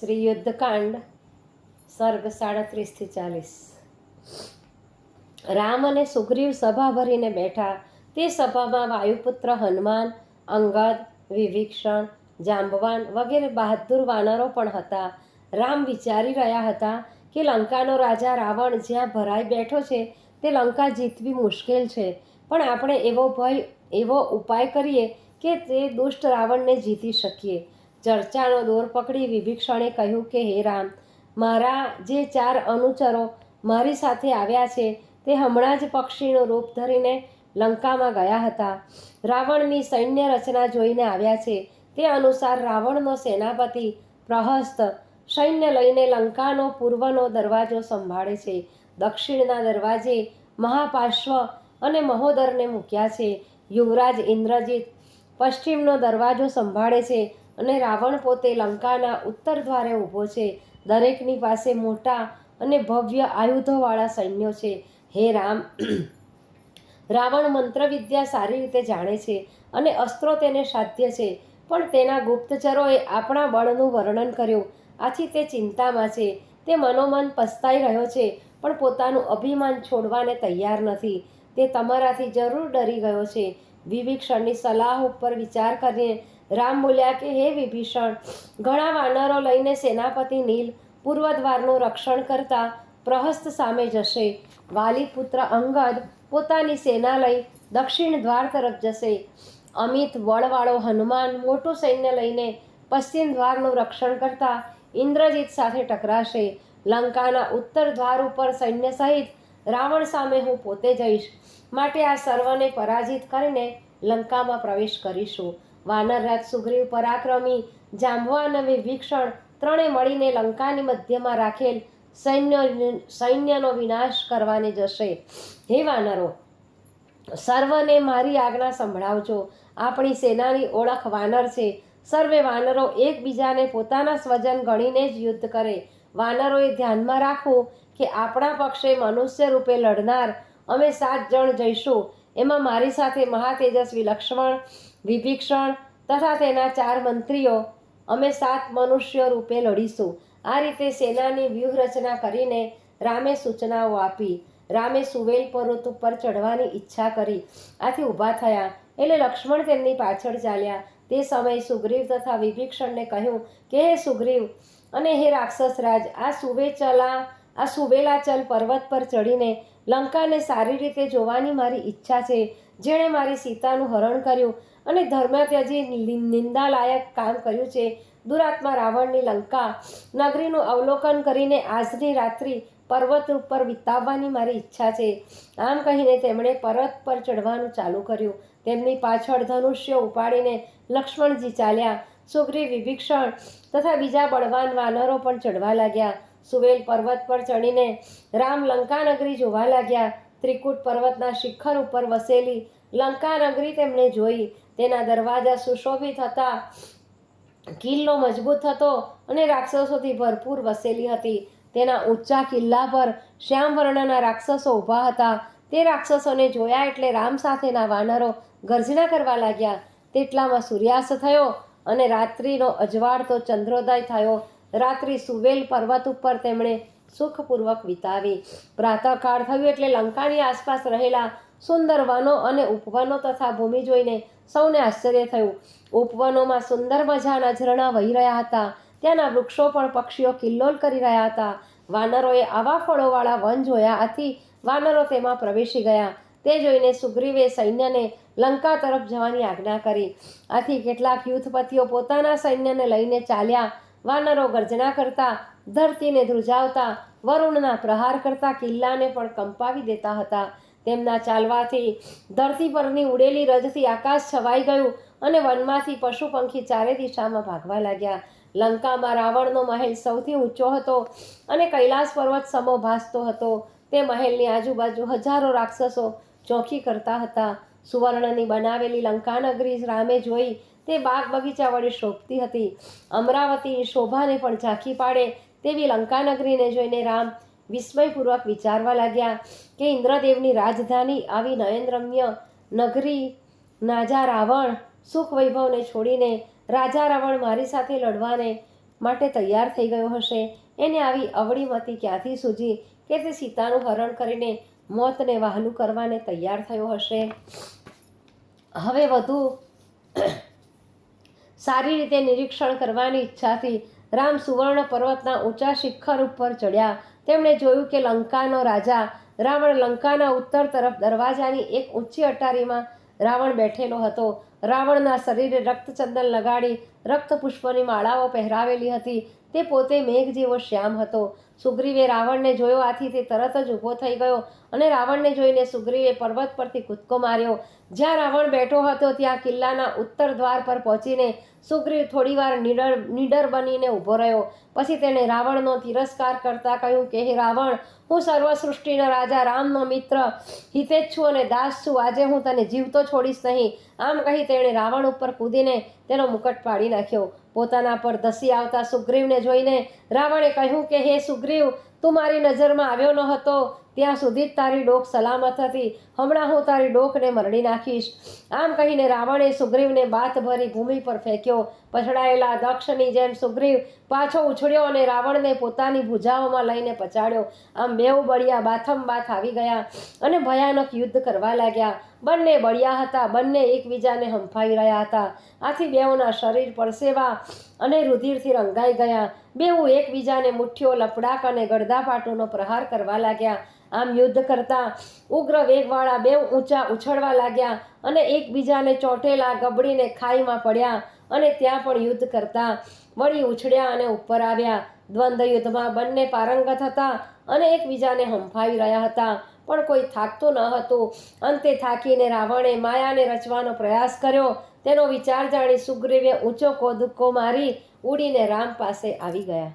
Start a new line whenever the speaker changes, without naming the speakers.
શ્રી યુદ્ધકાંડ સર્ગ સાડત્રીસથી ચાલીસ. રામ અને સુગ્રીવ સભા ભરીને બેઠા. તે સભામાં વાયુપુત્ર હનુમાન, અંગદ વિભીક્ષણ જાંબવાન વગેરે બહાદુર વાનરો પણ હતા. રામ વિચારી રહ્યા હતા કે લંકાનો રાજા રાવણ જ્યાં ભરાઈ બેઠો છે તે લંકા જીતવી મુશ્કેલ છે. પણ આપણે એવો ભય, એવો ઉપાય કરીએ કે તે દુષ્ટ રાવણને જીતી શકીએ. ચર્ચાનો દોર પકડી વિભીક્ષણે કહ્યું કે, હે રામ, મારા જે ચાર અનુચરો મારી સાથે આવ્યા છે, તે હમણાં જ પક્ષીનું રૂપ ધરીને લંકામાં ગયા હતા. રાવણની સૈન્ય રચના જોઈને આવ્યા છે. તે અનુસાર રાવણનો સેનાપતિ પ્રહસ્ત સૈન્ય લઈને લંકાનો પૂર્વનો દરવાજો સંભાળે છે. દક્ષિણના દરવાજે મહાપાર્શ્વ અને મહોદરને મૂક્યા છે. યુવરાજ ઇન્દ્રજીત પશ્ચિમનો દરવાજો સંભાળે છે. અને રાવણ પોતે લંકાના ઉત્તર દ્વારે ઊભો છે. દરેકની પાસે મોટા અને ભવ્ય આયુધોવાળા સૈન્યો છે. હે રામ, રાવણ મંત્રવિદ્યા સારી રીતે જાણે છે અને અસ્ત્રો તેને સાધ્ય છે. પણ તેના ગુપ્તચરોએ આપણા બળનું વર્ણન કર્યું. આથી તે ચિંતામાં છે. તે મનોમન પસ્તાઈ રહ્યો છે, પણ પોતાનું અભિમાન છોડવાને તૈયાર નથી. તે તમારાથી જરૂર ડરી ગયો છે. વિવિક્ષણની સલાહ ઉપર વિચાર કરીને રામ બોલ્યા કે, હે વિભીષણ, ઘણા વાનરો લઈને સેનાપતિ નીલ પૂર્વ દ્વારનું રક્ષણ કરતા પ્રહસ્ત સામે જશે. વાલી પુત્ર અંગદ પોતાની સેના લઈ દક્ષિણ દ્વાર તરફ જશે. અમિત વળવાળો હનુમાન મોટું સૈન્ય લઈને પશ્ચિમ દ્વારનું રક્ષણ કરતા ઇન્દ્રજીત સાથે ટકરાશે. લંકાના ઉત્તર દ્વાર ઉપર સૈન્ય સહિત રાવણ સામે હું પોતે જઈશ. માટે આ સર્વને પરાજિત કરીને લંકામાં પ્રવેશ કરીશું. વાનરરાજ સુગ્રીવ પરાક્રમી જાંબવાન અને વિભીક્ષણ ત્રણે મળીને લંકાની મધ્યમાં રાખેલ સૈન્ય સૈન્યનો વિનાશ કરવાને જશે. હે વાનરો, સર્વને મારી આજ્ઞા સંભળાવજો. આપણી સેનાની ઓળખ વાનર છે. સર્વે વાનરો એકબીજાને પોતાના સ્વજન ગણીને જ યુદ્ધ કરે. વાનરોએ ધ્યાનમાં રાખવું કે આપણા પક્ષે મનુષ્ય રૂપે લડનાર અમે સાત જણ જઈશું. એમાં મારી સાથે મહાતેજસ્વી લક્ષ્મણ, વિભીક્ષણ તથા તેના ચાર મંત્રીઓ. અમે સાત મનુષ્ય રૂપે લડીશું. આ રીતે સેનાની વ્યૂહરચના કરીને રામે સૂચનાઓ આપી. રામે સુવેલ પર્વત ઉપર ચઢવાની ઈચ્છા કરી. આથી ઊભા થયા. એટલે લક્ષ્મણ તેમની પાછળ ચાલ્યા. તે સમયે સુગ્રીવ તથા વિભીક્ષણને કહ્યું કે, હે સુગ્રીવ અને હે રાક્ષસ રાજ આ સુવેચલા આ સુવેલાચલ પર્વત પર ચડીને લંકાને સારી રીતે જોવાની મારી ઈચ્છા છે, જેણે મારી સીતાનું હરણ કર્યું અને ધર્મ ત્યજી નિંદાલાયક કામ કર્યું છે. દુરાત્મા રાવણની લંકા નગરીનું અવલોકન કરીને આજની રાત્રિ પર્વત ઉપર વિતાવવાની મારી ઈચ્છા છે. આમ કહીને તેમણે પર્વત પર ચડવાનું ચાલુ કર્યું. તેમની પાછળ ધનુષ્ય ઉપાડીને લક્ષ્મણજી ચાલ્યા. સુગ્રી વિભીક્ષણ તથા બીજા બળવાન વાનરો પણ ચડવા લાગ્યા. સુવેલ પર્વત પર ચડીને રામ લંકા નગરી જોવા લાગ્યા. ત્રિકૂટ પર્વતના શિખર ઉપર વસેલી લંકા નગરી તેમણે જોઈ. તેના દરવાજા સુશોભિત હતા. કિલ્લો મજબૂત હતો અને રાક્ષસોથી ભરપૂર વસેલી હતી. તેના ઊંચા કિલ્લા પર શ્યામ વર્ણના રાક્ષસો ઊભા હતા. તે રાક્ષસોને જોયા એટલે રામ સાથેના વાનરો ગર્જના કરવા લાગ્યા. તેટલામાં સૂર્યાસ્ત થયો અને રાત્રિનો અજવાળતો ચંદ્રોદય થયો. રાત્રિ સુવેલ પર્વત ઉપર તેમણે સુખપૂર્વક વિતાવી. પ્રાતઃકાળ થયું એટલે લંકાની આસપાસ રહેલા સુંદર વનો અને ઉપવનો તથા ભૂમિ જોઈને સૌને આશ્ચર્ય થયું. ઉપવનોમાં સુંદર મજાના ઝરણા વહી રહ્યા હતા. ત્યાંના વૃક્ષો પણ પક્ષીઓ કિલ્લોલ કરી રહ્યા હતા. વાનરોએ આવા ફળોવાળા વન જોયા આથી વાનરો તેમાં પ્રવેશી ગયા. તે જોઈને સુગ્રીવે સૈન્યને લંકા તરફ જવાની આજ્ઞા કરી. આથી કેટલાક યુથપતિઓ પોતાના સૈન્યને લઈને ચાલ્યા. વાનરો ગર્જના કરતા, ધરતીને ધ્રુજાવતા, વરુણના પ્રહાર કરતા કિલ્લાને પણ કંપાવી દેતા હતા. તેમના ચાલવાથી ધરતી પરની ઉડેલી રજથી આકાશ છવાઈ ગયું અને વનમાંથી પશુ પંખી ચારે દિશામાં ભાગવા લાગ્યા. લંકામાં રાવણનો મહેલ સૌથી ઊંચો હતો અને કૈલાસ પર્વત સમો ભાસતો હતો. તે મહેલની આજુબાજુ હજારો રાક્ષસો ચોકી કરતા હતા. સુવર્ણની બનાવેલી લંકાનગરી રામે જોઈ તે બાગ બગીચા વડે શોભતી હતી. અમરાવતીની શોભાને પણ ઝાંખી પાડે તેવી લંકાનગરીને જોઈને રામ વિસ્મયપૂર્વક વિચારવા લાગ્યા કે ઇન્દ્રદેવની રાજધાની આવી નયનરમ્ય નગરી, નાજા રાવણ, સુખ વૈભવને છોડીને રાજા રાવણ મારી સાથે લડવાને માટે તૈયાર થઈ ગયો હશે. એને આવી અવળીમતી ક્યાંથી સૂજી કે તે સીતાનું હરણ કરીને મોતને વહાલું કરવાને તૈયાર થયો હશે? હવે વધુ સારી રીતે નિરીક્ષણ કરવાની ઈચ્છાથી રામ સુવર્ણ પર્વતના ઊંચા શિખર ઉપર ચડ્યા. તેમણે જોયું કે લંકાનો રાજા, રાવણ લંકાના ઉત્તર તરફ દરવાજાની એક ઊંચી અટારીમાં રાવણ બેઠેલો હતો. રાવણના શરીરે રક્તચંદન લગાડી રક્તપુષ્પની માળાઓ પહેરાવેલી હતી. તે પોતે મેઘ જેવો શ્યામ હતો. સુગ્રીવે રાવણને જોયો, આથી તે તરત જ ઊભો થઈ ગયો અને રાવણને જોઈને સુગ્રીવે પર્વત પરથી કૂદકો માર્યો. જ્યાં રાવણ બેઠો હતો, ત્યાં કિલ્લાના ઉત્તર દ્વાર પર પહોંચીને સુગ્રીવ થોડીવાર નિડર નીડર બનીને ઊભો રહ્યો. પછી તેણે રાવણનો તિરસ્કાર કરતા કહ્યું કે, હે રાવણ, હું સર્વસૃષ્ટિના રાજા, રામનો મિત્ર હિતેજ છું અને દાસ છું. આજે હું તને જીવતો છોડીશ નહીં. આમ કહી તેણે રાવણ ઉપર કૂદીને તેનો મુકટ પાડી નાખ્યો. પોતાના પર ધસી આવતા સુગ્રીવને જોઈને રાવણે કહ્યું કે, હે સુગ્રીવ sofreu તું મારી નજરમાં આવ્યો ન હતો, ત્યાં સુધી જ તારી ડોક સલામત હતી. હમણાં હું તારી ડોકને મરડી નાખીશ. આમ કહીને રાવણે સુગ્રીવને બાથ ભરી ભૂમિ પર ફેંક્યો. પછડાયેલા દક્ષની જેમ સુગ્રીવ પાછો ઉછળ્યો અને રાવણને પોતાની ભુજાઓમાં લઈને પચાડ્યો આમ બેઉ બળિયા બાથમ બાથ આવી ગયા અને ભયાનક યુદ્ધ કરવા લાગ્યા. બંને બળિયા હતા, બંને એકબીજાને હંફાઈ રહ્યા હતા. આથી બેઉના શરીર પરસેવા અને રુધિરથી રંગાઈ ગયા. બેઉ એકબીજાને મુઠ્ઠીઓ લપડાક અને ગડદાપાટુનો પ્રહાર કરવા લાગ્યા. આમ યુદ્ધ કરતા ઉગ્ર વેગવાળા બે ઊંચા ઉછળવા લાગ્યા અને એકબીજાને ચોંટેલા ગબડીને ખાઈમાં પડ્યા અને ત્યાં પણ યુદ્ધ કરતા વળી ઉછળ્યા અને ઉપર આવ્યા. દ્વંદ્વ યુદ્ધમાં બંને પારંગત હતા અને એકબીજાને હંફાવી રહ્યા હતા. પણ કોઈ થાકતું ન હતું. અંતે થાકીને રાવણે માયાને રચવાનો પ્રયાસ કર્યો. તેનો વિચાર જાણી સુગ્રીવે ઊંચો કોદકો મારી ઉડીને રામ પાસે આવી ગયા.